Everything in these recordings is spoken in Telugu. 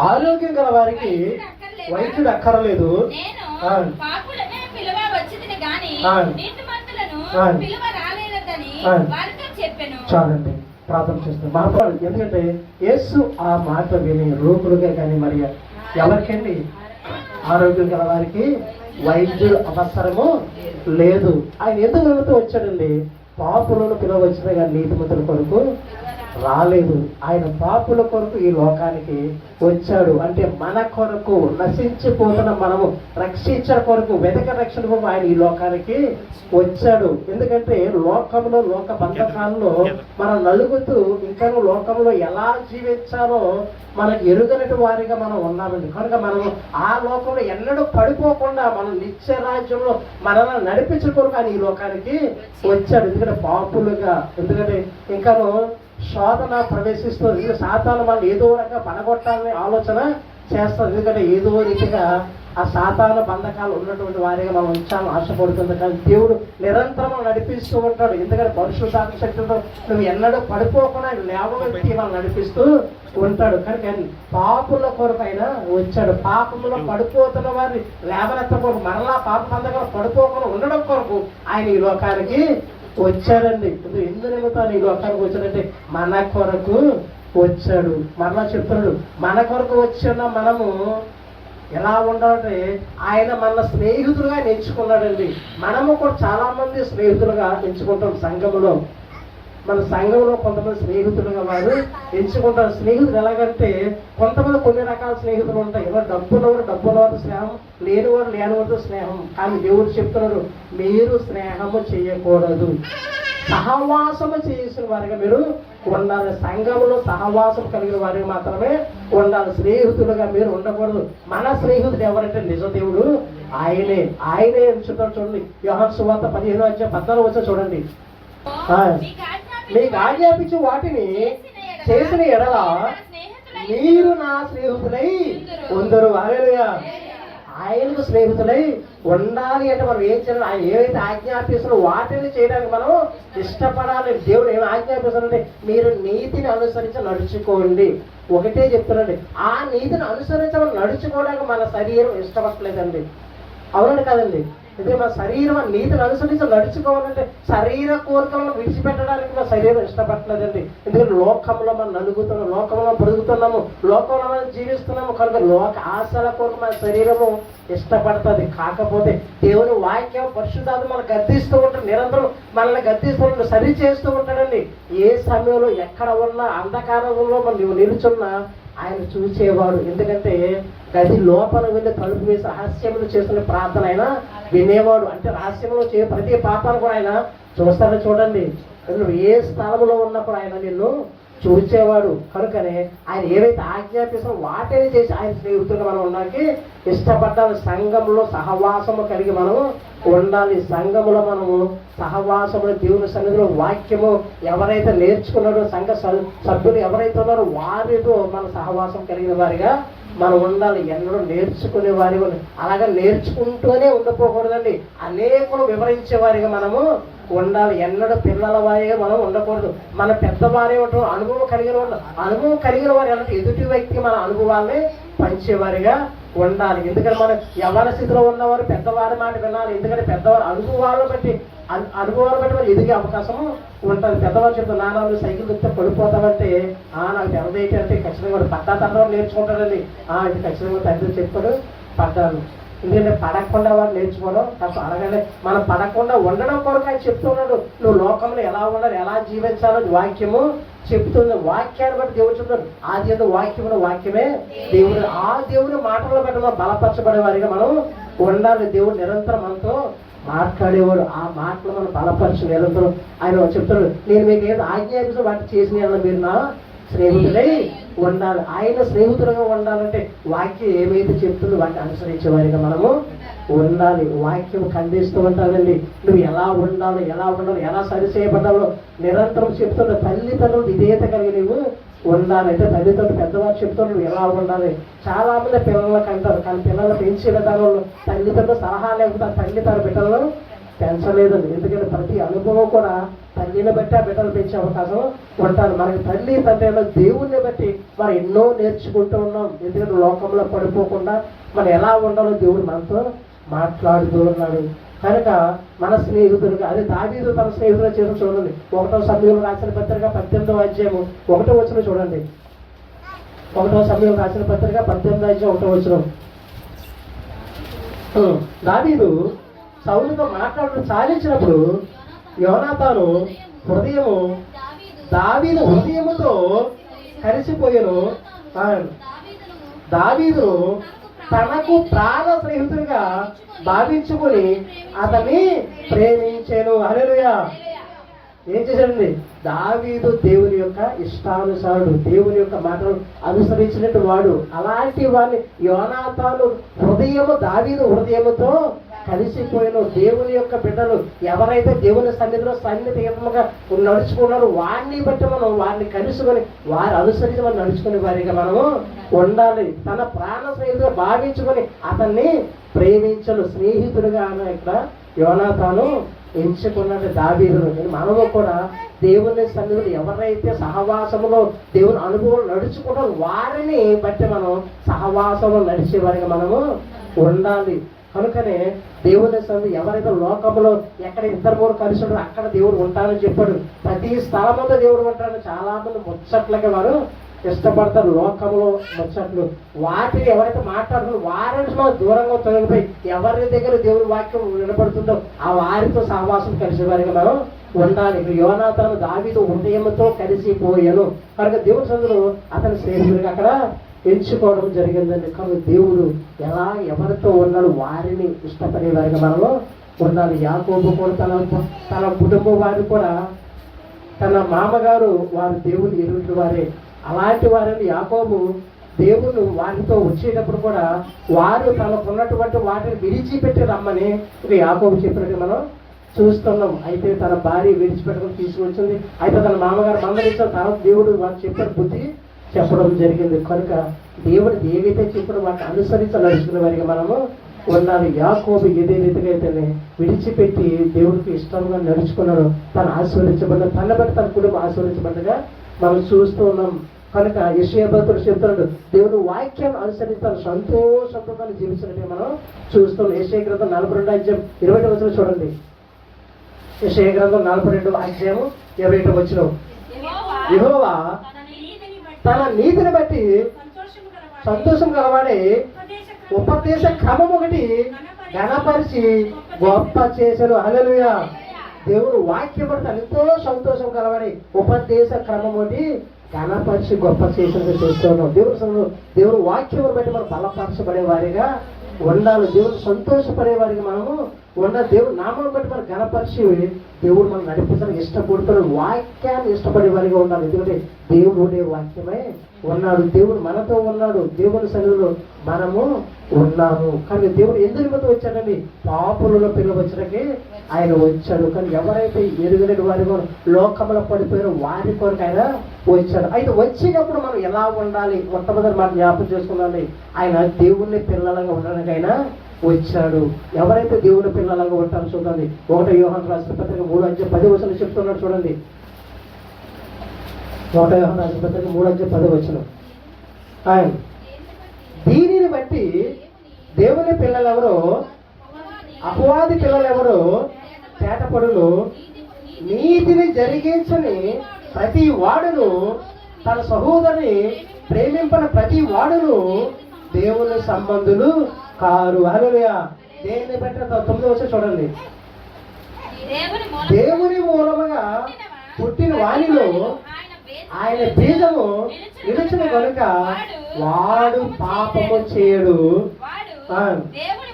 ఆరోగ్యం గల వారికి వైద్యుడు అక్కర్లేదు. చాలండి. ప్రార్థన చేస్తాం. మహాప్రభు ఎందుకంటే యేసు ఆ మాట విని రోగులుగా కానీ మరి ఎవరికండి? ఆరోగ్యం గల వారికి వైద్యుడు అవసరము లేదు. ఆయన ఎందుకు నిమిత్తం వచ్చాడండి? పాపులను పిలవచ్చిన కానీ నీతిమంతుల కొరకు రాలేదు. ఆయన పాపుల కొరకు ఈ లోకానికి వచ్చాడు. అంటే మన కొరకు నశించిపోతున్న మనము రక్షించడం కొరకు వెదక రక్షణ కొరకు ఆయన ఈ లోకానికి వచ్చాడు. ఎందుకంటే లోకంలో లోక బంధకాల్లో మనం నలుగుతూ ఇంకా లోకంలో ఎలా జీవించాలో మనకు ఎరుగనటి వారిగా మనం ఉన్నామండి. కనుక మనం ఆ లోకంలో ఎన్నడూ పడిపోకుండా మనం నిత్య రాజ్యంలో మనల్ని నడిపించడం కొరకు ఆయన ఈ లోకానికి వచ్చాడు. ఎందుకంటే పాపులుగా ఎందుకంటే ఇంకాను శోధన ప్రవేశిస్తుంది సాతాను మనం ఏదో రకంగా పడగొట్టాలనే ఆలోచన చేస్తుంది ఎందుకంటే ఏదో రీతిగా ఆ సాతాన బంధకాలు ఉన్నటువంటి వారిగా మనం ఉంచాలని ఆశపడుతుంది. కానీ దేవుడు నిరంతరం నడిపిస్తూ ఉంటాడు. ఎందుకంటే పరిశుద్ధాత్మ శక్తితో నువ్వు ఎన్నడూ పడిపోకుండా ఆయన మనం నడిపిస్తూ ఉంటాడు. కనుక పాపుల కొరకు వచ్చాడు. పాపంలో పడిపోతున్న వారిని లేవనెత్తకూడదు కొరకు మరలా పాప బంధకాలు పడిపోకుండా ఉండడం కొరకు ఆయన ఈ లోకానికి వచ్చాడండి. ఇప్పుడు ఎందు నమ్ముతావు నీ లోకానికి వచ్చాడంటే మన కొరకు వచ్చాడు. మరలా చెప్తున్నాడు మన కొరకు వచ్చిన మనము ఎలా ఉండాలంటే ఆయన మన స్నేహితులుగా ఎంచుకున్నాడండి. మనము కూడా చాలామంది స్నేహితులుగా ఎంచుకుంటాం సంఘములో. మన సంఘంలో కొంతమంది స్నేహితులుగా వారు ఎంచుకుంటారు స్నేహితులు ఎలాగంటే కొంతమంది కొన్ని రకాల స్నేహితులు ఉంటాయి. ఎవరు డబ్బున్నవారు డబ్బున్నవారు స్నేహం లేనివారు లేనివారితో స్నేహం కానీ దేవుడు చెప్తున్నాడు. మీరు స్నేహము చేయకూడదు. సహవాసము చేసిన వారిగా మీరు ఉండాలి. సంఘంలో సహవాసం కలిగిన వారికి మాత్రమే ఉండాలి. స్నేహితులుగా మీరు ఉండకూడదు. మన స్నేహితుడు ఎవరంటే నిజ దేవుడు? ఆయనే. ఆయనే ఎంచుతాడు చూడండి. యోహాన్ సువార్త పదిహేను వచ్చే పద్నాలుగు వచ్చే చూడండి. మీకు ఆజ్ఞాపించు ఆజ్ఞాపించి వాటిని చేసిన ఎడల మీరు నా స్నేహితులై ఉందరు. హల్లెలూయా. ఆయనకు స్నేహితులై ఉండాలి అంటే మనం ఏం చేయాలి? ఆయన ఏవైతే ఆజ్ఞాపిస్తున్నారో వాటిని చేయడానికి మనం ఇష్టపడాలి. దేవుడు ఏమి ఆజ్ఞాపిస్తున్నారంటే మీరు నీతిని అనుసరించి నడుచుకోండి. ఒకటే చెప్తున్నాండి. ఆ నీతిని అనుసరించమని నడుచుకోవడానికి మన శరీరం ఇష్టపడలేదండి అవునండి కదండి. ఇది మన శరీరం నీతిని అనుసరించి నడుచుకోవాలంటే శరీర కోరికలను విడిచిపెట్టడానికి మన శరీరం ఇష్టపడలేదండి ఎందుకంటే లోకంలో మనం నలుగుతున్నాం లోకంలో బ్రతుకుతున్నాము లోకంలో మనం జీవిస్తున్నాము. కనుక లోక ఆశల కోరిక మన శరీరము ఇష్టపడుతుంది. కాకపోతే దేవుని వాక్యం పరిశుద్ధాలు మనం గద్దిస్తూ ఉంటాడు నిరంతరం మనల్ని గద్దిస్తూ ఉంటాడు సరి చేస్తూ ఉంటాడండి. ఏ సమయంలో ఎక్కడ ఉన్నా అంధకారంలో మనం నువ్వు నిలుచున్నా ఆయన చూసేవాడు. ఎందుకంటే గది లోపల వెళ్ళి తలుపు వేసి రహస్యములు చేస్తున్న ప్రార్థన ఆయన వినేవాడు. అంటే రహస్యంలో చే ప్రతి పాపాన్ని కూడా ఆయన చూస్తారని చూడండి. నువ్వు ఏ స్థలంలో ఉన్నప్పుడు ఆయన నిన్ను చూసేవాడు కనుకనే ఆయన ఏవైతే ఆజ్ఞాపిస్తామో వాటిని చేసి ఆయన స్నేహితులుగా మనం ఉండడానికి ఇష్టపడ్డాలి సంఘంలో సహవాసము కలిగి మనము ఉండాలి. సంఘములో మనము సహవాసములు దేవుని సన్నిధిలో వాక్యము ఎవరైతే నేర్చుకున్నారో సంఘ సభ్యులు ఎవరైతే ఉన్నారో వారితో మన సహవాసం కలిగిన వారిగా మనం ఉండాలి. ఎన్నడూ నేర్చుకునే వారి అలాగే నేర్చుకుంటూనే ఉండిపోకూడదండి అనేకులు వివరించే వారిగా మనము ఉండాలి. ఎన్నడూ పిల్లల వారిగా మనం ఉండకూడదు. మన పెద్దవారే ఉంటారు అనుభవం కలిగిన వాళ్ళు. అనుభవం కలిగిన వారు ఎలా ఎదుటి వ్యక్తి మన అనుభవాల్ని పంచేవారిగా ఉండాలి. ఎందుకంటే మనం ఎవరి స్థితిలో ఉన్నవారు పెద్దవారి మాట వినాలి. ఎందుకంటే పెద్దవారు అనుభవాలను బట్టి అను- అనుభవాలను బట్టి మనం ఎదిగే అవకాశం ఉంటుంది. పెద్దవారు చెప్తారు నాన్న సైకిల్ తిప్పితే పడిపోతామంటే ఆ నాకు తెరదేటి అంటే ఖచ్చితంగా వాడు పడ్డా తండ్రి నేర్చుకుంటాడండి. ఆ ఇది ఖచ్చితంగా తండ్రి చెప్పాడు. పడ్డాను. ఎందుకంటే పడకుండా వాడు నేర్చుకోవడం తప్ప అలాగనే మనం పడకుండా ఉండడం కొరకు ఆయన చెప్తున్నాడు నువ్వు లోకంలో ఎలా ఉండాలి ఎలా జీవించాలని వాక్యము చెప్తుంది. వాక్యాన్ని బట్టి దేవుడు చెప్తున్నాడు. ఆది ఎందు వాక్యమున వాక్యమే దేవుడు. ఆ దేవుని మాటల బట్టి మనం బలపరచబడే వారిగా మనం ఉండాలి. దేవుడు నిరంతరం మనతో మాట్లాడేవాడు. ఆ మాటలు మనం బలపరచు నిరంతరం. ఆయన చెప్తున్నాడు నేను మీకు ఏదో ఆజ్ఞాపించిన వాటి చేసిన మీరు నా స్నేహితులై ఉండాలి ఆయన స్నేహితులుగా ఉండాలంటే వాక్యం ఏమైతే చెప్తుందో వాటిని అనుసరించే వారిగా మనము ఉండాలి. వాక్యం ఖండిస్తూ ఉంటానండి నువ్వు ఎలా ఉండాలి ఎలా ఉండాలి ఎలా సరి చేయబడ్డాలో నిరంతరం చెప్తున్న తల్లిదండ్రులు విధేయత కలిగి నువ్వు ఉండాలి. అయితే తల్లిదండ్రులు పెద్దవారు చెప్తున్నారు నువ్వు ఎలా ఉండాలి? చాలా మంది పిల్లలకు అంటారు. కానీ పిల్లలు పెంచే విధానంలో తల్లిదండ్రులు సలహా లేకుండా తల్లి తన బిడ్డలను పెంచలేదండి ఎందుకంటే ప్రతి అనుభవం కూడా తల్లిని బట్టి ఆ బిడ్డలు పెంచే అవకాశం ఉంటారు. మనకి తల్లి తండ్రి దేవుణ్ణి బట్టి మనం ఎన్నో నేర్చుకుంటూ ఉన్నాం. ఎందుకంటే లోకంలో పడిపోకుండా మనం ఎలా ఉండాలో దేవుడు మనతో మాట్లాడుతూ ఉన్నాడు. కనుక మన స్నేహితుడికి అదే దావీదు తన స్నేహితుల చేసిన చూడండి. ఒకటో సమయంలో రాసిన పత్రిక పద్దెనిమిదో అధ్యాయము ఒకటో వచ్చిన చూడండి. ఒకటో సమయంలో రాసిన పత్రిక పద్దెనిమిదో అధ్యాయం ఒకటో వచ్చిన దావీదు సౌలుతో మాట్లాడడం సాధించినప్పుడు యోనాతాను హృదయము దావీదు హృదయముతో కలిసిపోయాను దావీదును తనకు ప్రాణ స్నేహితుడిగా భావించుకొని అతన్ని ప్రేమించాను. హల్లెలూయా. ఏం చేశాడండి? దావీదు దేవుని యొక్క ఇష్టానుసారుడు దేవుని యొక్క మాటలు అనుసరించినట్టు వాడు. అలాంటి వాడిని యోనాతాను హృదయము దావీదు హృదయముతో కలిసిపోయిన దేవుని యొక్క బిడ్డలు ఎవరైతే దేవుని సన్నిధిలో సన్నిధిగా నడుచుకున్నారో వారిని బట్టి మనం వారిని కలుసుకొని వారు అనుసరించి మనం నడుచుకునే వారిగా మనము ఉండాలి. తన ప్రాణ స్నేహితుగా భావించుకొని అతన్ని ప్రేమించను స్నేహితుడుగా అని ఇక్కడ యోనాతాను ఎంచుకున్నట్టు దావీదును మనము కూడా దేవుని సన్నిధులు ఎవరైతే సహవాసములో దేవుని అనుభవం నడుచుకుంటారో వారిని బట్టి మనం సహవాసంలో నడిచే వారిగా మనము ఉండాలి. కనుకనే దేవుని సందు ఎవరైతే లోకంలో ఎక్కడ ఇద్దరు మూడు కలిసి ఉంటారో అక్కడ దేవుడు ఉంటారని చెప్పాడు. ప్రతి స్థలంలో దేవుడు ఉంటాడు. చాలా మంది ముచ్చట్లకి వారు ఇష్టపడతారు లోకంలో ముచ్చట్లు. వాటిని ఎవరైతే మాట్లాడుతారో వారి మనం దూరంగా తొలగిపోయి ఎవరి దగ్గర దేవుడి వాక్యం నిలబడుతుందో ఆ వారితో సహవాసం కలిసి వారికి మనం ఉండాలి. ఇప్పుడు యోనాథను దావితో ఉదయంతో కలిసిపోయాను. కనుక దేవుడి సందులో అతని స్నేహితుడికి అక్కడ ఎంచుకోవడం జరిగిందండి. కానీ దేవుడు ఎలా ఎవరితో ఉన్నాడు వారిని ఇష్టపడే వారిగా మనము ఉండాలి యాకోబు కూడా తన తన కుటుంబం వారు కూడా తన మామగారు వారు దేవుని ఎరుటి వారే. అలాంటి వారిని యాకోబు దేవుడు వారితో వచ్చేటప్పుడు కూడా వారు తనకున్నటువంటి వాటిని విడిచిపెట్టి రమ్మని ఇక యాకోబు చెప్పినట్టు మనం చూస్తున్నాం. అయితే తన భార్య విడిచిపెట్టుకుని తీసుకొచ్చింది. అయితే తన మామగారు మందరించిన తర్వాత దేవుడు వారు చెప్పిన బుద్ధి చెప్పడం జరిగింది. కనుక దేవుడు ఏవైతే చెప్పిన వాటిని అనుసరించి నడుచుకునే వారికి మనము ఉండాలి యాకోబు ఏదే రీతిగా అయితే విడిచిపెట్టి దేవుడికి ఇష్టంగా నడుచుకున్నాడు. తను ఆశీర్వదించబడ్డ తన బట్టి తన కుటుంబం ఆశీర్వదించబడ్డగా మనం చూస్తూ ఉన్నాం. కనుక యశ్యభద్రుడు చెప్తున్నాడు దేవుడు వాక్యాన్ని అనుసరించి తను సంతోషంతో తను జీవించినట్టే మనం చూస్తున్నాం యశ్య గ్రంథం నలభై రెండు అధ్యాయం ఇరవై ఒకటి వచ్చిన చూడండి. యశ్య గ్రంథం నలభై రెండు అధ్యాయం ఇరవై ఒకటి వచ్చిన యెహోవా తన నీతిని బట్టి సంతోషం కలవాడే ఉపదేశ క్రమం ఒకటి గణపరిచి గొప్ప చేశాడు హల్లెలూయా. దేవుడు వాక్యం పడితే ఎంతో సంతోషం కలవాడి ఉపదేశ క్రమం ఒకటి గణపరిచి గొప్ప చేసినట్టు చూస్తున్నాం దేవుడు దేవుడు వాక్యం బట్టి మనం బలపరచబడే వారిగా ఉండాలి దేవుడు సంతోషపడే వారికి మనము ఉన్న దేవుడు నామం బట్టి మనం గణపరిచి దేవుడు మనం నడిపించడానికి ఇష్టపడుతున్న వాక్యాన్ని ఇష్టపడేవారిగా ఉండాలి. ఎందుకంటే దేవుడు ఉండే వాక్యమే ఉన్నాడు. దేవుడు మనతో ఉన్నాడు. దేవుని సన్నిధిలో మనము ఉన్నాము. కానీ దేవుడు ఎందుకు నిమిత్తం వచ్చాడని పాపులలో పిల్లవచ్చడానికి ఆయన వచ్చాడు. కానీ ఎవరైతే ఎరుగలేని వారి కొరకు లోకంలో పడిపోయారో వారి కొరకు ఆయన వచ్చాడు. అయితే వచ్చినప్పుడు మనం ఎలా ఉండాలి? మొట్టమొదటి మనం జ్ఞాపకం చేసుకున్నాండి ఆయన దేవుణ్ణి పిల్లలుగా ఉండడానికి ఆయన వచ్చాడు. ఎవరైతే దేవుని పిల్లలుగా ఉంటారో చూడండి. ఒకటో యోహాన్ రాష్ట్ర పత్రిక మూడు అంచె పది వచనం చెప్తున్నాడు చూడండి. నూట యోహాన్ రాష్ట్ర పత్రిక మూడు అంచె పది వచనం. ఆయన దీనిని బట్టి దేవుని పిల్లలు ఎవరో అపవాది పిల్లలు ఎవరో తేటపడులు నీతిని జరిగించని ప్రతి వాడును తన సహోదరుని ప్రేమింపన ప్రతి వాడును దేవుని సంబంధులు కారు. హల్లెలూయా. దేన్ని బట్టి తొమ్మిది వచ్చి చూడండి. దేవుని మూల దేవుని మూలముగా పుట్టిన వాణిలో ఆయన బీజము నిలిచిన కనుక వాడు పాపము చేయడు. దేవుని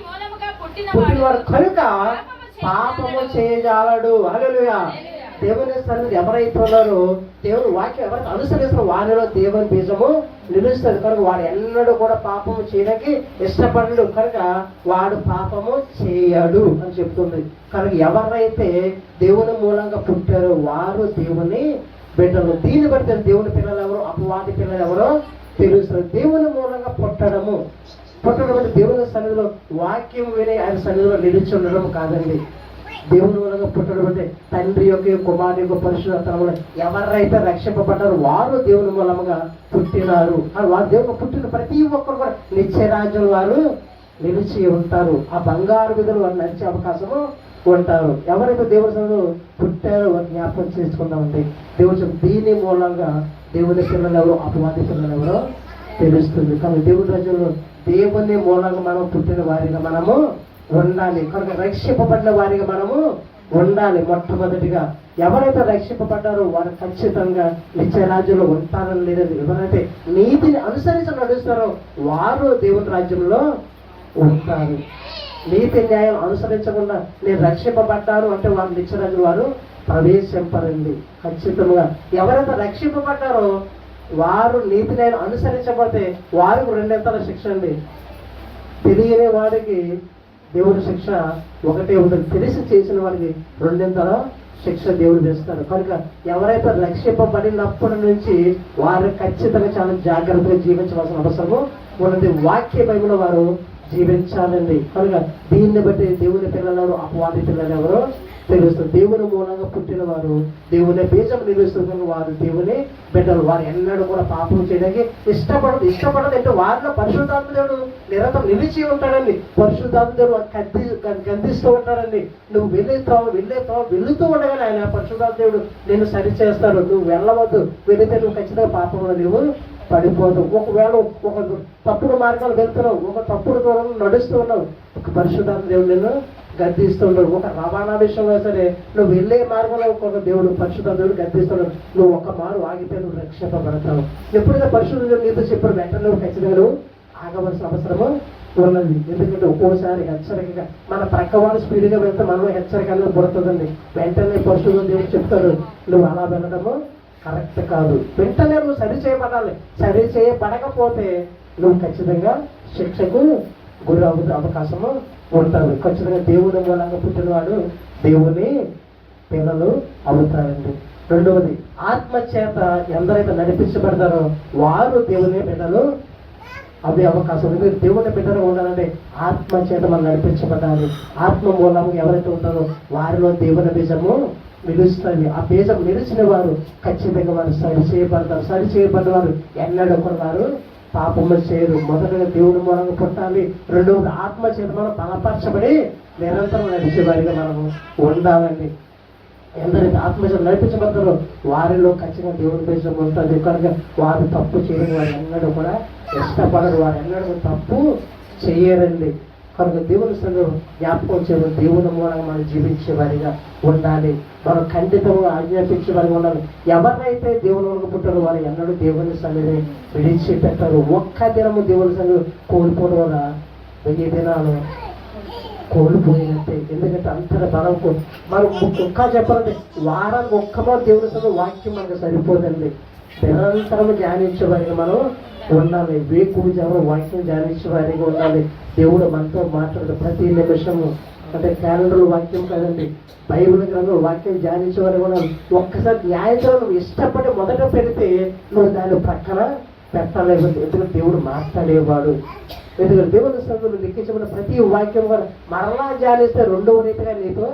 పుట్టిన పుట్టినవాడు కనుక పాపము చేయజాలడు. హల్లెలూయా. దేవుని సన్నిధి ఎవరైతే ఉన్నారో దేవుని వాక్యం ఎవరికి అనుసరిస్తున్న వారిలో దేవుని బీజము నిలుస్తుంది. కనుక వాడు ఎన్నడూ కూడా పాపము చేయడానికి ఇష్టపడడు. కనుక వాడు పాపము చేయడు అని చెప్తుంది. కనుక ఎవరైతే దేవుని మూలంగా పుట్టారో వారు దేవుని బిడ్డలు. దీన్ని బట్టి దేవుని పిల్లలు ఎవరు? అపవాది పిల్లలు ఎవరో? తెలుస్తుంది దేవుని మూలంగా పుట్టడము. కొంతమంది దేవుని సన్నిధిలో వాక్యం విని ఆయన సన్నిధిలో నిలిచి ఉండడం కాదండి. దేవుని మూలంగా పుట్టడం అంటే తండ్రి యొక్క కుమారుని యొక్క పరిశుభ్రతలో ఎవరైతే రక్షింపబడ్డారో వారు దేవుని మూలముగా పుట్టినారు. ఆ వారు దేవుని పుట్టిన ప్రతి ఒక్కరు కూడా నిత్యరాజ్యం వారు నిలిచి ఉంటారు. ఆ బంగారు విధులు వారు నడిచే అవకాశము ఉంటారు. ఎవరైతే దేవుని సన్నిధిలో పుట్టారో జ్ఞాపకం చేసుకుందామండి. దేవుడు దీని మూలంగా దేవుని పిల్లలు ఎవరో? అపవాది పిల్లలు ఎవరో తెలుస్తుంది. కానీ దేవుడి రాజ్యంలో దేవుని మూలంగా మనం పుట్టిన వారిగా మనము ఉండాలి. కనుక రక్షింపబడిన వారిగా మనము ఉండాలి మొట్టమొదటిగా. ఎవరైతే రక్షింపబడ్డారో వారు ఖచ్చితంగా నిత్య రాజ్యంలో ఉంటారని లేదని ఎవరైతే నీతిని అనుసరించి నడుస్తారో వారు దేవుని రాజ్యంలో ఉంటారు. నీతి న్యాయం అనుసరించకుండా నేను రక్షింపబడ్డాను అంటే వారు నిత్య రాజ్యం వారు ప్రవేశింపరండి. ఖచ్చితంగా ఎవరైతే రక్షింపబడ్డారో వారు నీతి నేను అనుసరించకపోతే వారికి రెండెంతల శిక్ష అండి. తెలియని వాడికి దేవుడి శిక్ష ఒకటే ఉంటుంది. తెలిసి చేసిన వాడికి రెండింతల శిక్ష దేవుడు చేస్తాడు కనుక ఎవరైతే రక్షింపబడినప్పటి నుంచి వారు ఖచ్చితంగా చాలా జాగ్రత్తగా జీవించవలసిన అవసరము ఉన్నది. వాక్య బైబిల్ వారు జీవించాలండి. కనుక దీన్ని బట్టి దేవుని పిల్లలు అపవాది పిల్లలు ఎవరు తెలుస్తుంది దేవుని మూలంగా పుట్టిన వారు దేవుని బీజం నిలుస్తున్న వారు దేవుని బిడ్డలు. వారు ఎన్నడూ కూడా పాపం చేయడానికి ఇష్టపడదు. ఇష్టపడదు అంటే వారిలో పరిశుద్ధాత్మ దేవుడు నిరంతరం నిలిచి ఉంటాడండి. పరిశుద్ధాత్మ కద్ది గందిస్తూ ఉంటాడండి. నువ్వు వెళ్ళేస్తావు వెళ్ళేస్తావు వెళుతూ ఉండగానే ఆయన పరిశుద్ధాత్మ దేవుడు నేను సరి చేస్తాడు నువ్వు వెళ్ళవద్దు. వెళితే నువ్వు ఖచ్చితంగా పాపంలో నువ్వు పడిపోదు ఒకవేళ ఒక తప్పుడు మార్గాలు వెళ్తున్నావు ఒక తప్పుడు దూరం నడుస్తూ ఉన్నావు ఒక పరిశుద్ధాత్మ దేవుడు నేను గద్దిస్తుండడు. ఒక రవాణా విషయంలో సరే నువ్వు వెళ్ళే మార్గంలో ఒక దేవుడు పరిశుద్ధ దేవుడు గద్దిస్తున్నాడు నువ్వు ఒక మారు ఆగితే నువ్వు రక్షింపబడతావు. ఎప్పుడైతే పరిశుద్ధ దేవుడు నీతో చెప్పిన వెంటనే నువ్వు ఖచ్చితంగా నువ్వు ఆగవలసిన అవసరము ఉన్నది. ఎందుకంటే ఒక్కోసారి హెచ్చరికగా మన ప్రక్క వాళ్ళు స్పీడ్గా వెళ్తే మనం హెచ్చరిక అనేది పడుతుందండి. వెంటనే పరిశుద్ధ దేవుడు చెప్తాడు నువ్వు అలా వెళ్ళడము కరెక్ట్ కాదు. వెంటనే నువ్వు సరి చేయబడాలి. సరి చేయబడకపోతే నువ్వు ఖచ్చితంగా శిక్షకు గురి అవు అవకాశము పుడతాడు. ఖచ్చితంగా దేవుని మూలంగా పుట్టినవాడు దేవుని పిల్లలు అవుతారండి. రెండవది ఆత్మ చేత ఎందరైతే నడిపించబడతారో వారు దేవుని పిల్లలు అవి అవకాశం ఉంది. మీరు దేవుని బిడ్డలు ఉండాలంటే ఆత్మ చేత మనం నడిపించబడాలి. ఆత్మ మూలం ఎవరైతే ఉంటారో వారిలో దేవుని బీజము నిలుస్తుంది. ఆ బీజం నిలిచిన వారు ఖచ్చితంగా వారు సరి చేయబడతారు. సరి చేయబడ్డ వారు ఎన్నడూ కూడా వారు పాపము చేయరు మొదటగా దేవుడు మనం పుట్టాలి. రెండవది ఆత్మ చేత మనం బలపరచబడి నిరంతరం నడిచే వారిగా మనము ఉండాలండి. ఎందరైతే ఆత్మశం నడిపించబడతారో వారిలో ఖచ్చితంగా దేవుడి దేశం ఉంటుంది కనుక వారు తప్పు చేయని వారు ఎన్నడూ కూడా ఇష్టపడరు. వారు ఎన్నడూ తప్పు చేయరండి. కనుక దేవుని సంఘం జ్ఞాపకం చేయడం దేవుని మూలంగా మనం జీవించే వారిగా ఉండాలి. మనం ఖండితంగా ఆజ్ఞాపించే వారిగా ఉండాలి. ఎవరైతే దేవుని వరకు పుట్టారో వారు ఎన్నడూ దేవుని సన్నిధిని విడిచిపెట్టారు. ఒక్క దినము దేవుని సన్నిధి కోల్పోవడం వల్ల వెయ్యి దినాలు కోల్పోయినట్టే. ఎందుకంటే అంతర బలంకు మనం ఒక్క చెప్పాలంటే వారానికి ఒక్కమో దేవుని సన్నిధి వాక్యం మనకు సరిపోదండి. నిరంతరం ధ్యానించే మనం ఉండాలి వేకుడు జనం వాక్యం ధ్యానించే వారిగా ఉండాలి దేవుడు మనతో మాట్లాడు ప్రతి నిమిషము అంటే క్యాలెండర్ వాక్యం కాదండి బైబిల్ గ్రంథం వాక్యం ధ్యానించే కూడా ఉండాలి ఒక్కసారి న్యాయతో నువ్వు ఇష్టపడి మొదట పెడితే నువ్వు దాని ప్రక్కన పెట్టలేదు ఎందుకంటే దేవుడు మాట్లాడేవాడు. ఎందుకంటే దేవుని సందులు లిఖించబడిన ప్రతి వాక్యం కూడా మరలా ధ్యానిస్తే రెండవ రీతిగా నీతో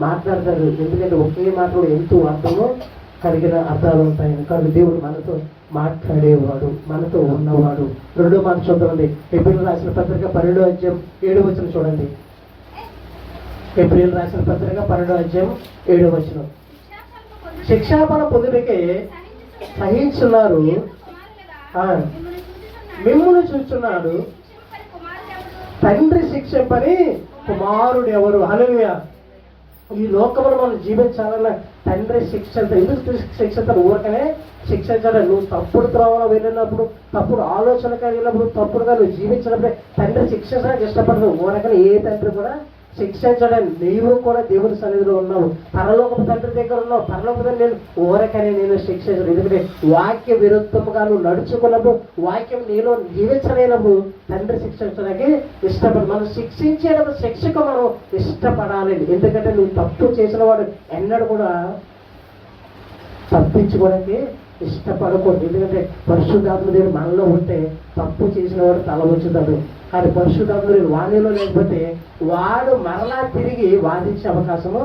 మాట్లాడతారు. ఎందుకంటే ఒకే మాటలో ఎంతో అర్థము కలిగిన అర్థాలు ఉంటాయి కనుక దేవుడు మనతో మాట్లాడేవాడు మనతో ఉన్నవాడు. రెండో మాట చూద్దామండి ఏప్రిల్ రాసిన పత్రిక పన్నెండో అధ్యాయం ఏడు వచ్చిన చూడండి. ఏప్రిల్ రాసిన పత్రిక పన్నెండో అధ్యాయం ఏడు వచ్చిన శిక్షాపణ పొందుటకే సహించున్నారు. మిమ్మల్ని చూస్తున్నాడు తండ్రి శిక్షపని కుమారుడు ఎవరు హల్లెలూయా. ఈ లోకంలో మనం జీవించాలన్న తండ్రి శిక్షణ ఎందుకు శిక్షిస్తాడు ఊరకనే శిక్షించాడు నువ్వు తప్పుడు త్రోవలో వెళ్ళినప్పుడు తప్పుడు ఆలోచనకు వెళ్ళినప్పుడు తప్పుడుగా నువ్వు జీవించినప్పుడే తండ్రి శిక్షించడానికి ఇష్టపడదు. ఊరకనే ఏ తండ్రి కూడా శిక్షించడానికి నీవు కూడా దేవుని సన్నిధిలో ఉన్నావు. పరలోకపు తండ్రి దగ్గర ఉన్నావు. పరలోక తండ్రి నేను ఊరకనే నేను శిక్షించను. ఎందుకంటే వాక్య విరుద్ధముగా నువ్వు నడుచుకున్నప్పుడు వాక్యం నీలో జీవించలేనప్పుడు తండ్రి శిక్షించడానికి ఇష్టపడు. మనం శిక్షించేటప్పుడు శిక్షకు మనం ఇష్టపడాలి. ఎందుకంటే నువ్వు తప్పు చేసిన వాడు ఎన్నడూ కూడా తప్పించుకోవడానికి ఇష్టపడకూడదు. ఎందుకంటే పరిశుద్ధాత్మ దేవుడు మనలో ఉంటే తప్పు చేసిన వాడు తల వచ్చుతాడు కానీ పరిశుద్ధాత్మ దేవుడు వాణిలో లేకపోతే వాడు మరలా తిరిగి వాదించే అవకాశము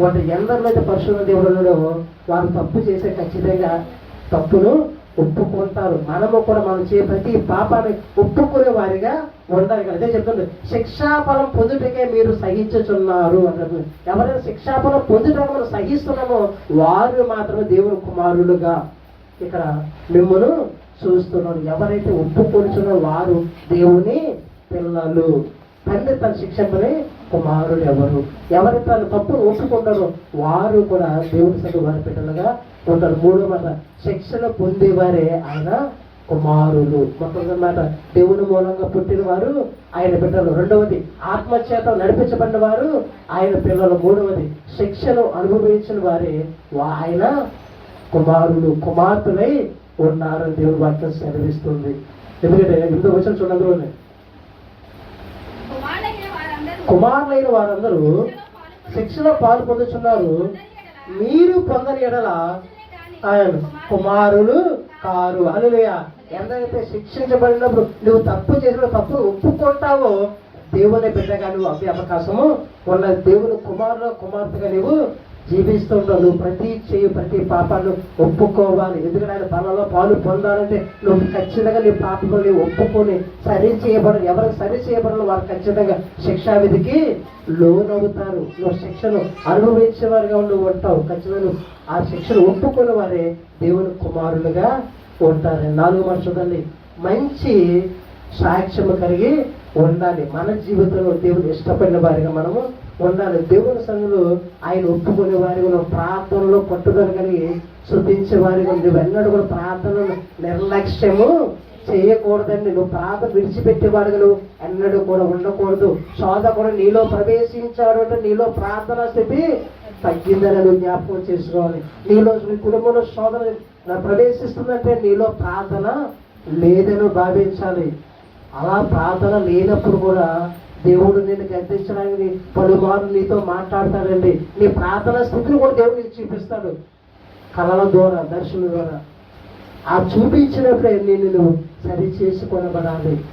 వాటి ఎందరిలో అయితే పరిశుద్ధ దేవుడు వారు తప్పు చేసే ఖచ్చితంగా తప్పును ఒప్పుకుంటారు. మనము కూడా మనం చే ప్రతి పాపాన్ని ఒప్పుకునే వారిగా ఉండాలి అదే చెప్తుంది. శిక్షాఫలం పొందుటకే మీరు సహించుచున్నారు అన్నది. ఎవరైనా శిక్షాఫలం పొందుటకు మనం సహిస్తున్నామో వారు మాత్రమే దేవుని కుమారులుగా ఇక్కడ మిమ్మల్ని చూస్తున్నారు ఎవరైతే ఒప్పుకొలుచున్న వారు దేవుని పిల్లలు తండ్రి తన శిక్షకుని కుమారుడు ఎవరు? ఎవరి తను తప్పులు ఒప్పుకుంటారో వారు కూడా దేవుని సభ వారి పిల్లలుగా ఉంటారు. మూడో మాట శిక్షణ పొందేవారే ఆయన కుమారులు. మొత్తం మాట దేవుని మూలంగా పుట్టిన వారు ఆయన బిడ్డలు. రెండవది ఆత్మచేత నడిపించబడిన వారు ఆయన పిల్లలు. మూడవది శిక్షను అనుభవించిన వారే ఆయన కుమారులు కుమార్తెలై ఉన్నారని దేవుని వాక్యం సెలవిస్తుంది. ఎందుకంటే ఎనిమిదో వచ్చిన చూడండి కుమారులైన వారందరూ కుమారులైన వారందరూ పాలు పొందుతున్నారు మీరు పొందని ఎడల ఆయన కుమారులు కారు. అని ఎంతైతే శిక్షించబడినప్పుడు నువ్వు తప్పు చేసిన తప్పు ఒప్పుకుంటావో దేవుని బిడ్డగా నువ్వు అవ్వే అవకాశము ఉన్న దేవుని కుమారుడు కుమార్తెగా నువ్వు జీవిస్తుంటావు నువ్వు ప్రతి చేయి ప్రతి పాపాన్ని ఒప్పుకోవాలి. ఎందుకంటే ఆయన పనులలో పాలు పొందాలంటే నువ్వు ఖచ్చితంగా నీ పాపకుని ఒప్పుకొని సరి చేయబడి ఎవరికి సరి చేయబడిన వారు ఖచ్చితంగా శిక్షా విధికి లోనవుతారు. నువ్వు శిక్షను అనుభవించే వారిగా నువ్వు ఉంటావు. ఖచ్చితంగా ఆ శిక్షను ఒప్పుకున్న వారే దేవుని కుమారులుగా ఉంటారు. నాలుగు మనుషులండి మంచి సాక్ష్యము కలిగి ఉండాలి. మన జీవితంలో దేవుడు ఇష్టపడిన వారిగా మనము ఉండాలి దేవుని సంఘంలో ఆయన ఒప్పుకునే వారిగా ప్రార్థనలో పట్టుదల కలిగి శుద్ధించే వారిగా నువ్వు ఎన్నడూ కూడా ప్రార్థనలు నిర్లక్ష్యము చేయకూడదండి. నువ్వు ప్రార్థన విడిచిపెట్టేవాడుగా నువ్వు. ఎన్నడూ కూడా ఉండకూడదు. శోధ కూడా నీలో ప్రవేశించాడు అంటే నీలో ప్రార్థన స్థితి తగ్గిందని నువ్వు జ్ఞాపకం చేసుకోవాలి. నీలో నీ కుటుంబంలో శోధన ప్రవేశిస్తుందంటే నీలో ప్రార్థన లేదని భావించాలి. అలా ప్రార్థన లేనప్పుడు కూడా దేవుడు నిన్ను గద్దించడానికి పలుమారు నీతో మాట్లాడతాడండి. నీ ప్రార్థన స్థితిని కూడా దేవుడు నీకు చూపిస్తాడు. కళల ద్వారా దర్శనం ద్వారా. ఆ చూపించినప్పుడే నేను నువ్వు సరి చేసుకోనబడాలి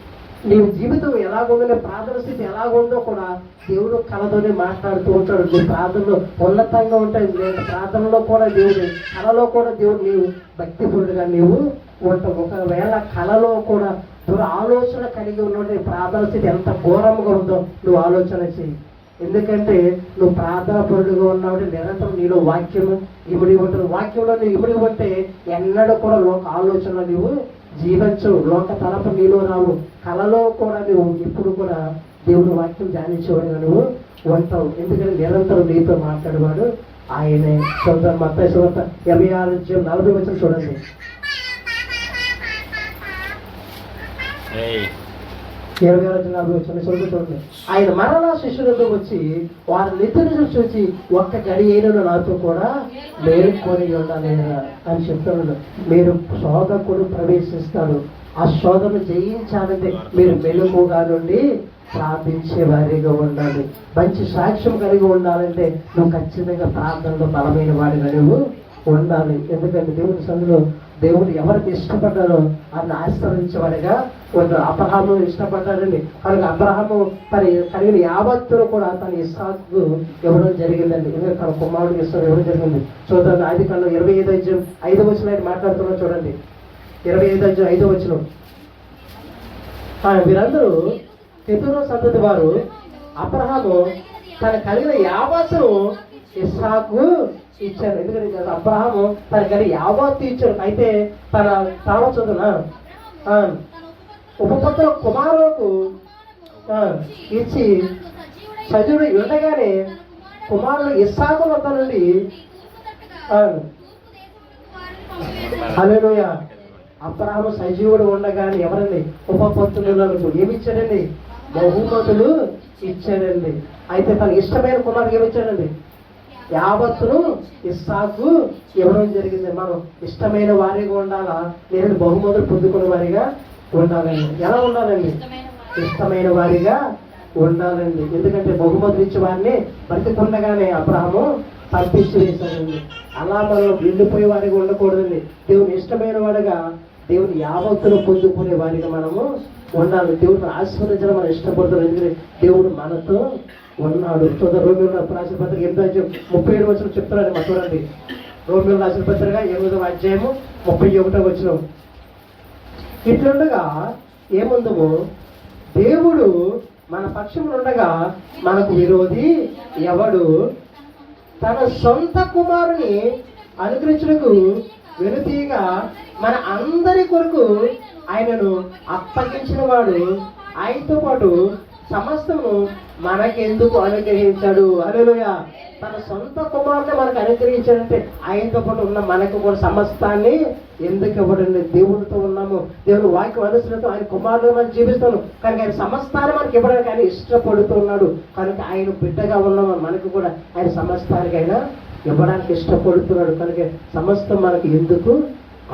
నీ జీవితం ఎలాగుందో ప్రార్థన స్థితి ఎలాగుందో కూడా దేవుడు కళతోనే మాట్లాడుతూ ఉంటాడు. నీ ప్రార్థనలో ఉన్నతంగా ఉంటాయి. నేను ప్రార్థనలో కూడా దేవుడు కళలో కూడా దేవుడు నీవు భక్తిపరుడుగా నీవు ఉంటావు. ఒకవేళ కళలో కూడా నువ్వు ఆలోచన కలిగి ఉన్నటువంటి ప్రార్థన స్థితి ఎంత ఘోరంగా ఉందో నువ్వు ఆలోచన చేయి. ఎందుకంటే నువ్వు ప్రార్థన పరుడుగా ఉన్నావు నిరంతరం నీలో వాక్యము ఇమిడి ఉంటుంది. వాక్యంలో నువ్వు ఇమిడి ఉంటే ఎన్నడూ కూడా లోక ఆలోచన నువ్వు జీవించవు. లోక తలపు నీలో రావు. కళలో కూడా నువ్వు ఇప్పుడు కూడా దేవుని వాక్యం ధ్యానించేవాడుగా నువ్వు ఉంటావు. ఎందుకంటే నిరంతరం నీతో మాట్లాడేవాడు ఆయనే. సొంత మత సొంత ఎనభై ఆరు నలభై వచ్చిన చూడండి. ఇరవై నాలుగు నుంచి నలభై వచ్చిన ఆయన మరలా శిష్యులతో వచ్చి వారి నిద్ర చూసి ఒక్క గడి అయిన నాతో కూడా మేలుకొని ఉండాలి అని చెప్తున్నాడు. మీరు శోధకుడు ప్రవేశిస్తాడు. ఆ శోధను జయించాలంటే మీరు మెలుగుగా నుండి ప్రార్థించే వారిగా ఉండాలి. మంచి సాక్ష్యం కలిగి ఉండాలంటే నువ్వు ఖచ్చితంగా ప్రార్థనలో బలమైన వాడిగా నువ్వు? ఉండాలి. ఎందుకంటే దేవుని సందులో దేవుడు ఎవరికి ఇష్టపడ్డారో అతను ఆశ్రయించేవాడిగా ఉంటాడు అబ్రహాము ఇష్టపడ్డాడండి కనుక అబ్రహాము తన కలిగిన యావత్తులు కూడా తన ఇస్సాకు ఇవ్వడం జరిగిందండి. ఎందుకంటే తన కుమారుడికి ఇష్టం ఇవ్వడం జరిగింది. చూద్దాం ఆది కన్నా ఇరవై ఐదు అధ్యాయం ఐదు వచ్చిన ఆయన మాట్లాడుతున్నాం చూడండి. ఇరవై ఐదు అధ్యాయం ఐదో వచ్చిన వీరందరూ తెతురు సంతతి వారు అబ్రహాము తన కలిగిన యావత్తును ఇస్సాకు ఇచ్చాడు ఎందుకంటే అబ్రహాము తన గడి యావత్తు ఇచ్చాడు అయితే తన తావ చదువున? ఉపపత్తుల కుమారులకు ఇచ్చి సజీవుడు ఉండగానే కుమారుడు ఇస్సాకు వద్ద నుండి ఆ, హల్లెలూయ. అబ్రహాము సజీవుడు ఉండగానే ఎవరండి? ఉపపత్తులకు ఏమి ఇచ్చాడండి? బహుమతులు ఇచ్చాడండి. అయితే తన ఇష్టమైన కుమారుడు ఏమి ఇచ్చాడండి? యావత్తును ఇస్సాకు ఇవ్వడం జరిగింది. మనం ఇష్టమైన వారిగా ఉండాలా? నేను బహుమతులు పొందుకునే వారిగా ఉండాలండి. ఎలా ఉండాలండి? ఇష్టమైన వారిగా ఉండాలండి. ఎందుకంటే బహుమతులు ఇచ్చే వారిని బ్రతికుండగానే అబ్రహము పంపించి వేశాడండి. అలా మనం వెళ్ళిపోయే వారిగా ఉండకూడదండి. దేవుని ఇష్టమైన వాడిగా దేవుని యావత్తును పొందుకునే వారిగా మనము ఉండాలి. దేవుని ఆశీర్వదించడం మనం ఇష్టపడుతున్నాం. ఎందుకంటే దేవుడు మనతో ఉన్నాడు. చూద్దాం రోమిలో రాసిన పత్రిక ఎనిమిది ముప్పై ఏడు వచ్చిన చెప్తున్నాను మా చూడండి. రోమిల్ రాసిన పత్రిక ఎనిమిదవ అధ్యాయము ముప్పై ఒకటో వచ్చిన ఇట్లుండగా ఏముందము? దేవుడు మన పక్షంలో ఉండగా మనకు విరోధి ఎవడు? తన సొంత కుమారుని అనుగ్రహించడకు వెనుతీగా మన అందరి కొరకు ఆయనను అప్పగించిన వాడు ఆయనతో పాటు సమస్తము మనకెందుకు అనుగ్రహించాడు? అలెలుయ తన సొంత కుమారుని మనకు అనుగ్రహించాడంటే ఆయనతో పాటు ఉన్న మనకు కూడా సమస్తాన్ని ఎందుకు ఇవ్వడండి? దేవుడితో ఉన్నాము. దేవుని వాక్యం అనుసరితో ఆయన కుమారుడు మనం జీవిస్తాను కనుక ఆయన సమస్తాన్ని మనకి ఇవ్వడానికి ఆయన ఇష్టపడుతున్నాడు. కనుక ఆయన బిడ్డగా ఉన్నాము మనకు కూడా ఆయన సమస్తానికి ఆయన ఇవ్వడానికి ఇష్టపడుతున్నాడు. కనుక సమస్తం మనకి ఎందుకు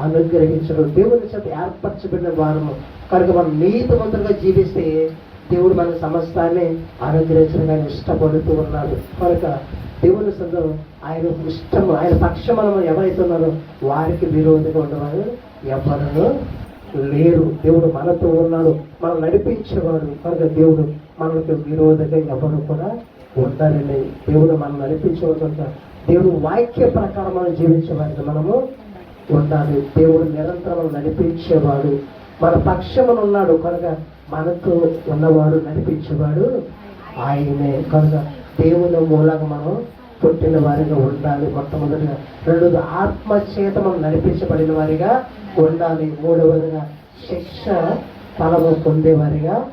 అనుగ్రహించడం? దేవుని చేత ఏర్పరచబడిన వారము. కనుక మనం నీతిమంతులుగా జీవిస్తే దేవుడు మన సమస్తాన్ని అనుగ్రహించడం ఇష్టపడుతూ ఉన్నాడు. కనుక దేవుని సందరం ఆయన ఇష్టము ఆయన పక్షం మనం ఎవరైతే ఉన్నారో వారికి విరోధంగా ఉండవారు ఎవరు లేరు. దేవుడు మనతో ఉన్నాడు మనం నడిపించేవాడు. కనుక దేవుడు మనకు విరోధంగా ఎవరు కూడా ఉండాలని దేవుడు మనం నడిపించేవాడు కనుక దేవుడు వాక్య ప్రకారం మనం జీవించేవారికి మనము ఉండాలి. దేవుడు నిరంతరం నడిపించేవాడు. మన పక్షమున ఉన్నాడు. కనుక మనతో ఉన్నవాడు నడిపించేవాడు ఆయనే. కనుక దేవుని మూలంగా మనం పుట్టిన వారిగా ఉండాలి. మొట్టమొదటిగా రెండోది ఆత్మచేత మనం నడిపించబడిన వారిగా ఉండాలి. మూడవదిగా శిక్ష ఫలము పొందేవారిగా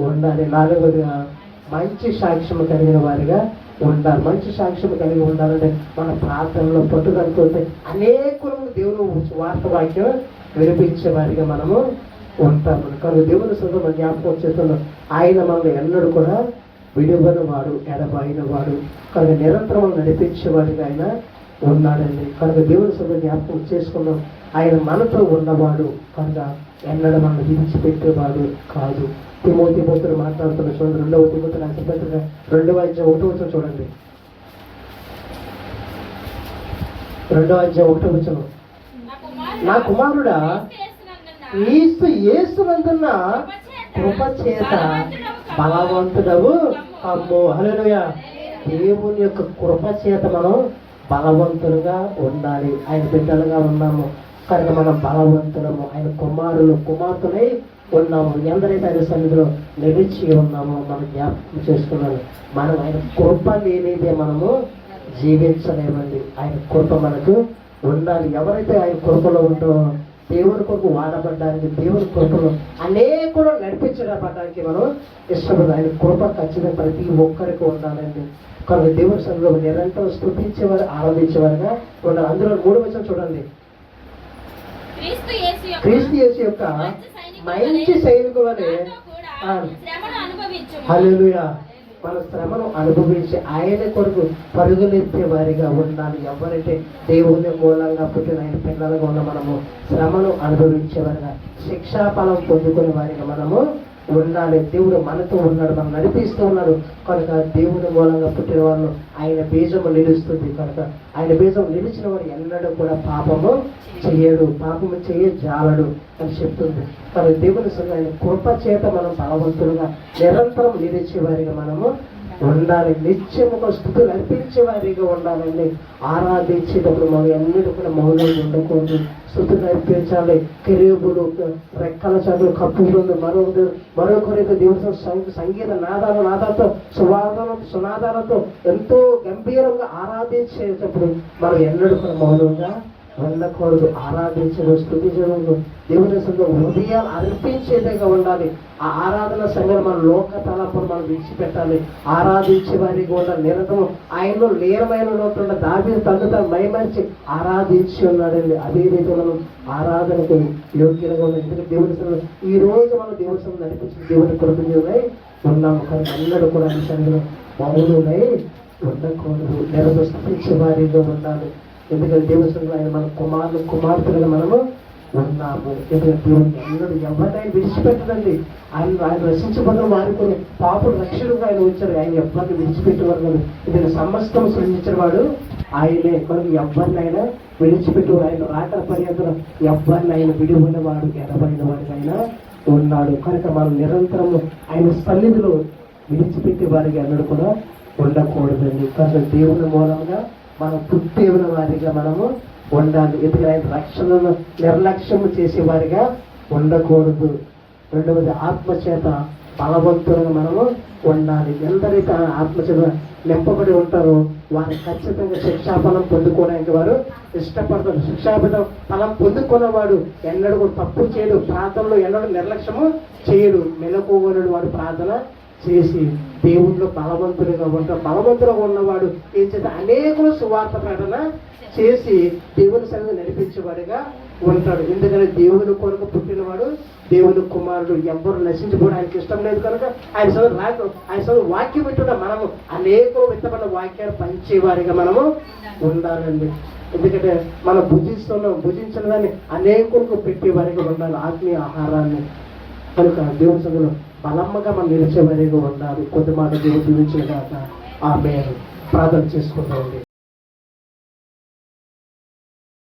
ఉండాలి. నాలుగవదిగా మంచి సాక్ష్యం కలిగిన వారిగా ఉండాలి. మంచి సాక్ష్యం కలిగి ఉండాలంటే మన ప్రార్థనలో పట్టుదలతో అనేకులు దేవుని వార్త వాక్యం వినిపించే వారిగా మనము ఉంటాము కనుక దేవుని సొంతం జ్ఞాపకం చేస్తున్నాం ఆయన మనల్ని ఎన్నడూ కూడా విడువని వాడు ఎడబాయిన వాడు కనుక నిరంతరం నడిపించేవాడిగా ఆయన ఉన్నాడండి. కనుక దేవుని సొంత జ్ఞాపకం చేసుకున్నాం ఆయన మనతో ఉన్నవాడు కనుక ఎన్నడ మనం విడిచిపెట్టేవాడు కాదు. తిమోతి పోతులు మాట్లాడుతున్న చూడండి రెండవ తిమోతి రాసిన పత్రిక రెండవ అధ్యాయం ఒకటో వచ్చిన చూడండి. రెండవ అధ్యాయం ఒకటో వచ్చిన నా కుమారుడా ఏసు క్రీస్తు యేసునందున కృప చేత బలవంతుడవు. అమ్మో హలోయ దేవుని యొక్క కృప చేత మనం బలవంతులుగా ఉండాలి. ఆయన బిడ్డలుగా ఉన్నాము. కనుక మనం బలవంతులము. ఆయన కుమారులు కుమార్తెలై ఉన్నాము. ఎందరైతే ఆయన సన్నిధిలో నిలిచి ఉన్నామో మనం జ్ఞాపకం చేసుకున్నాను. మనం ఆయన కృప లేనిదే మనము జీవించలేమండి. ఆయన కృప మనకు ఉండాలి. ఎవరైతే ఆయన కృపలో ఉంటారో దేవుని కొరకు వాడబడ్డానికి దేవుని కృపలో అనేకులు నడిపించబడడానికి మనం ఇష్టపడదు ఆయన కృప ఖచ్చితంగా ప్రతి ఒక్కరికి ఉండాలండి. కనుక దేవుని సన్నిధిలో నిరంతరం స్థుతించేవారు ఆరాధించేవారుగా ఉండాలి. అందులో మూడు వచ్చిన చూడండి. క్రీస్తు యేసు యొక్క మంచి సైనికు వలె శ్రమను మన శ్రమను అనుభవించి ఆయన కొరకు పరుగులెత్తే వారిగా ఉండాలి. ఎవరైతే దేవుని మూలంగా పుట్టిన ఆయన పిల్లలుగా ఉన్న మనము శ్రమను అనుభవించేవారిగా శిక్షాఫలం పొందుకునే వారిగా మనము ఉండాలి. దేవుడు మనతో ఉన్నాడు మనం నడిపిస్తూ ఉన్నాడు. కనుక దేవుని మూలంగా పుట్టిన వాళ్ళు ఆయన బీజము నిలుస్తుంది. కనుక ఆయన బీజం నిలిచిన వాడు ఎన్నడూ కూడా పాపము చేయడు పాపము చేయ జాలడు అని చెప్తుంది. కనుక దేవుని సంగ ఆయన కృప చేత మనం బలవంతులుగా నిరంతరం నిలిచే వారిగా మనము ఉండాలి. నిత్యముగా స్థుతులు అర్పించే వారిగా ఉండాలండి. ఆరాధించేటప్పుడు మనం ఎన్నడూ కూడా మౌనంగా ఉండకూడదు స్థుతులు అర్పించాలి. కెరీబులు రెక్కల చదువు కప్పులు మరొక మరొకరికి దేవుని సంగీత నాదాల నాదాలతో సువాదాల సునాదాలతో ఎంతో గంభీరంగా ఆరాధించేటప్పుడు మనం ఎన్నడూ కూడా మౌనంగా వెళ్ళకూడదు ఆరాధించడం స్థుతించడం దేవుని సంఘం హృదయాలు అర్పించేదిగా ఉండాలి. ఆ ఆరాధన సంఘం మన లోక తలపులు మనం విడిచిపెట్టాలి. ఆరాధించే వారికి కూడా నిరతము ఆయనలో లీనమైన ఉన్నటువంటి దావి తగ్గుతా మైమరిచి ఆరాధించి ఉన్నాడండి. అదే రీతి మనం ఆరాధనకు యోగ్యంగా ఉంది ఎందుకంటే దేవుని సంఘం ఈ రోజు మనం దేవుని సంఘం నడిపించిన దేవుని కృతజ్ఞులై ఉన్నాము కానీ అందరూ కూడా ఈ సంఘంలో మౌనులై ఉండకూడదు. నిరంతరం వారిగా ఉండాలి. ఎందుకంటే దేవుని ఆయన మన కుమారులు కుమార్తెలుగా మనము ఉన్నాము ఎందుకంటే దేవుని అందరూ ఎవరినైనా విడిచిపెట్టదండి ఆయన ఆయన రక్షించబడిన వారికి కొన్ని పాపుడు రక్షణగా ఆయన వచ్చారు ఆయన ఎవరిని విడిచిపెట్టేవారు కాదు. ఇతను సమస్తం సృష్టించిన వాడు ఆయనే. మనకు ఎవరినైనా విడిచిపెట్టు ఆయన రాక పర్యంతరం ఎవరిని ఆయన విడిపోయిన వాడు ఎడబడిన వాడికైనా ఉన్నాడు. కనుక మనం నిరంతరం ఆయన సన్నిధిలో విడిచిపెట్టే వారికి అన్నడు కూడా ఉండకూడదండి. కనుక దేవుని మూలంగా మనం పుట్టేవిన వారిగా మనము ఉండాలి. ఎందుకంటే ఆయన రక్షణను నిర్లక్ష్యం చేసే వారిగా ఉండకూడదు. రెండవది ఆత్మచేత బలవంతులను మనము ఉండాలి. ఎందరైతే ఆత్మచేత నింపబడి ఉంటారో వారు ఖచ్చితంగా శిక్షాఫలం పొందుకోవడానికి వారు ఇష్టపడతారు. శిక్షాఫలం ఫలం పొందుకున్నవాడు ఎన్నడూ కూడా తప్పు చేయడు. ప్రార్థనలో ఎన్నడూ నిర్లక్ష్యము చేయడు. మెలకువనుడు వాడు ప్రార్థన చేసి దేవుళ్ళు బలవంతులుగా ఉంటారు బలవంతులుగా ఉన్నవాడు ఏం చేస్తే అనేకులు సువార్త ప్రకటన చేసి దేవుని సన్నిధి నడిపించేవాడుగా ఉంటాడు. ఎందుకంటే దేవుని కొరకు పుట్టినవాడు దేవుని కుమారుడు ఎవ్వరు నశించిపోవడం ఆయనకి ఇష్టం లేదు కనుక ఆయన చదువు రాక ఆయన సదువు వాక్యం పెట్టున్న మనము అనేక విత్తమైన వాక్యాలు పంచేవారిగా మనము ఉండాలండి. ఎందుకంటే మనం భుజిస్తున్నాం భుజించిన దాన్ని అనేకులకు పెట్టేవారిగా ఉండాలి. ఆత్మీయ ఆహారాన్ని. కనుక దేవుని సందులో బలమ్మగా మనం నిలిచేవారిగా ఉండాలి. కొద్ది మాట దేవుడు దీవించిన కాక ఆమె ప్రార్థన చేసుకుంటూ ఉంది